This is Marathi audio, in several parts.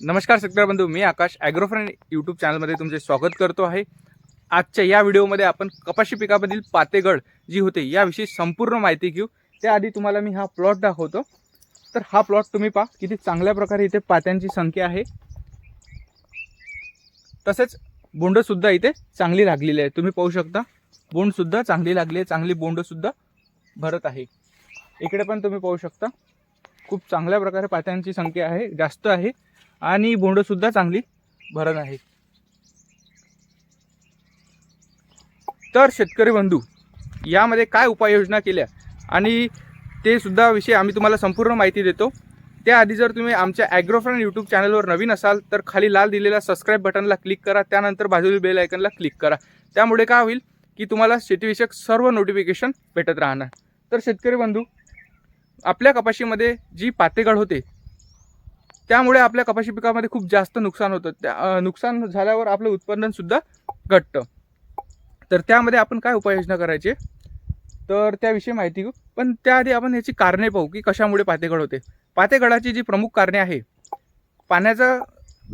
नमस्कार शेतकरी बंधू मी आकाश ॲग्रोफ्रेंड यूट्यूब चॅनलमध्ये तुमचे स्वागत करतो आहे. आजच्या या व्हिडिओमध्ये आपण कपाशी पिकामधील पातेगड जी होते याविषयी संपूर्ण माहिती घेऊ. त्याआधी तुम्हाला मी हा प्लॉट दाखवतो. तर हा प्लॉट तुम्ही पहा किती चांगल्या प्रकारे इथे पात्यांची संख्या आहे. तसेच बोंडसुद्धा इथे चांगली लागलेली आहे. तुम्ही पाहू शकता बोंडसुद्धा चांगली लागली आहे चांगली बोंडसुद्धा भरत आहे. इकडे पण तुम्ही पाहू शकता खूप चांगल्या प्रकारे पात्यांची संख्या आहे जास्त आहे. आणि बोंडसुद्धा चांगली भरत आहे. तर शेतकरी बंधू यामध्ये काय उपाययोजना केल्या? आणि ते सुद्धा विषयी आम्ही तुम्हाला संपूर्ण माहिती देतो. त्याआधी जर तुम्ही आमच्या ॲग्रोफ्रेंड यूट्यूब चॅनलवर नवीन असाल तर खाली लाल दिलेल्या सबस्क्राईब बटनला क्लिक करा. त्यानंतर बाजूला बेल आयकनला क्लिक करा. त्यामुळे काय होईल की तुम्हाला शेतीविषयक सर्व नोटिफिकेशन भेटत राहणार. तर शेतकरी बंधू आपल्या कपाशीमध्ये जी पातेगड होते त्यामुळे आपल्या कपाशी पिकामध्ये खूप जास्त नुकसान होतं. त्या नुकसान झाल्यावर आपलं उत्पादनसुद्धा घटतं. तर त्यामध्ये आपण काय उपाययोजना करायची? तर त्याविषयी माहिती घेऊ. पण त्याआधी आपण याची कारणे पाहू की कशामुळे पातेगड होते. पातेगडाची जी प्रमुख कारणे आहे पाण्याचा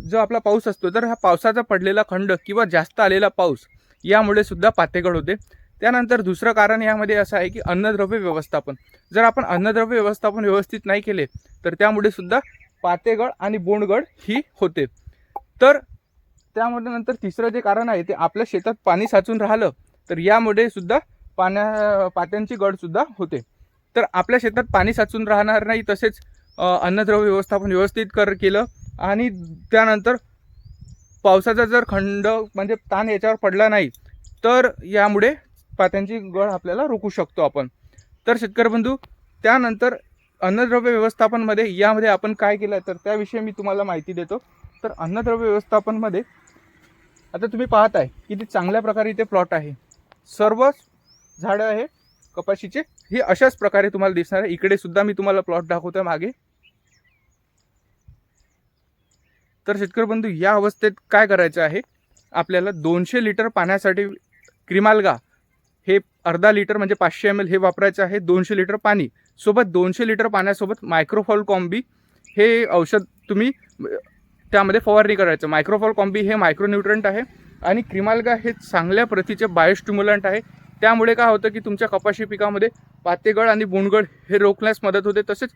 जो आपला पाऊस असतो तर हा पावसाचा पडलेला खंड किंवा जास्त आलेला पाऊस यामुळे सुद्धा पातेगड होते. त्यानंतर दुसरं कारण यामध्ये असं आहे की अन्नद्रव्य व्यवस्थापन. जर आपण अन्नद्रव्य व्यवस्थापन व्यवस्थित नाही केले तर त्यामुळे सुद्धा पातेगड आणि बोंडगड ही होते. तर त्यामध्ये नंतर तिसरं जे कारण आहे ते आपल्या शेतात पाणी साचून राहिलं तर यामुळे सुद्धा पाण्या पात्यांची गड सुद्धा होते. तर आपल्या शेतात पाणी साचून राहणार नाही तसेच अन्नद्रव्य व्यवस्थापन व्यवस्थित कर केलं आणि त्यानंतर पावसाचा जर खंड म्हणजे ताण याच्यावर पडला नाही तर यामुळे पात्यांची गळ आपल्याला रोखू शकतो आपण. तर शेतकरी बंधू त्यानंतर अन्नद्रव्य व्यवस्थापनमध्ये यामध्ये आपण काय केलं तर त्याविषयी मी तुम्हाला माहिती देतो. तर अन्नद्रव्य व्यवस्थापनमध्ये आता तुम्ही पाहत आहे किती चांगल्या प्रकारे इथे प्लॉट आहे. सर्व झाडं आहे कपाशीचे. हे अशाच प्रकारे तुम्हाला दिसणार आहे. इकडे सुद्धा मी तुम्हाला प्लॉट दाखवतो मागे. तर शेतकरी बंधू या अवस्थेत काय करायचं आहे? आपल्याला दोनशे लिटर पाण्यासाठी क्रिमालगा हे अर्धा लिटर म्हणजे पाचशे एम एल हे वापरायचं आहे दोनशे लिटर पाणी. सोबत दोनशे लिटर पाण्यासोबत मायक्रोफॉल कॉम्बी हे औषध तुम्ही त्यामध्ये फवारणी करायचं. मायक्रोफॉल कॉम्बी हे मायक्रोन्यूट्रंट आहे आणि क्रिमाल्गा हे चांगल्या प्रतीचे बायोस्टिम्युलंट आहे. त्यामुळे काय होतं की तुमच्या कपाशी पिकामध्ये पातेगड आणि बोंडगड हे रोखण्यास मदत होते. तसेच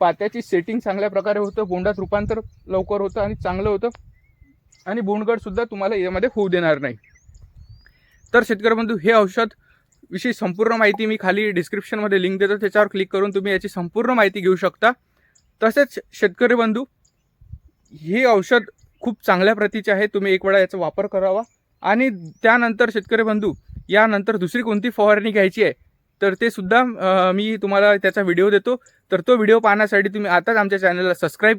पात्याची सेटिंग चांगल्या प्रकारे होतं बोंडात रूपांतर लवकर होतं आणि चांगलं होतं. आणि बोंडगडसुद्धा तुम्हाला यामध्ये होऊ देणार नाही. तर शेतकरी बंधू हे औषध विषयी संपूर्ण माहिती मी खाली डिस्क्रिप्शनमध्ये लिंक देतो. त्याच्यावर क्लिक करून तुम्ही याची संपूर्ण माहिती घेऊ शकता. तसेच शेतकरी बंधू हे औषध खूप चांगल्या प्रतीचे आहे. तुम्ही एक वेळा याचा वापर करावा. आणि त्यानंतर शेतकरी बंधू यानंतर दुसरी कोणती फवारणी घ्यायची आहे तर ते सुद्धा मी तुम्हाला त्याचा व्हिडिओ देतो. तर तो व्हिडिओ पाहण्यासाठी तुम्ही आताच आमच्या चॅनलला सबस्क्राईब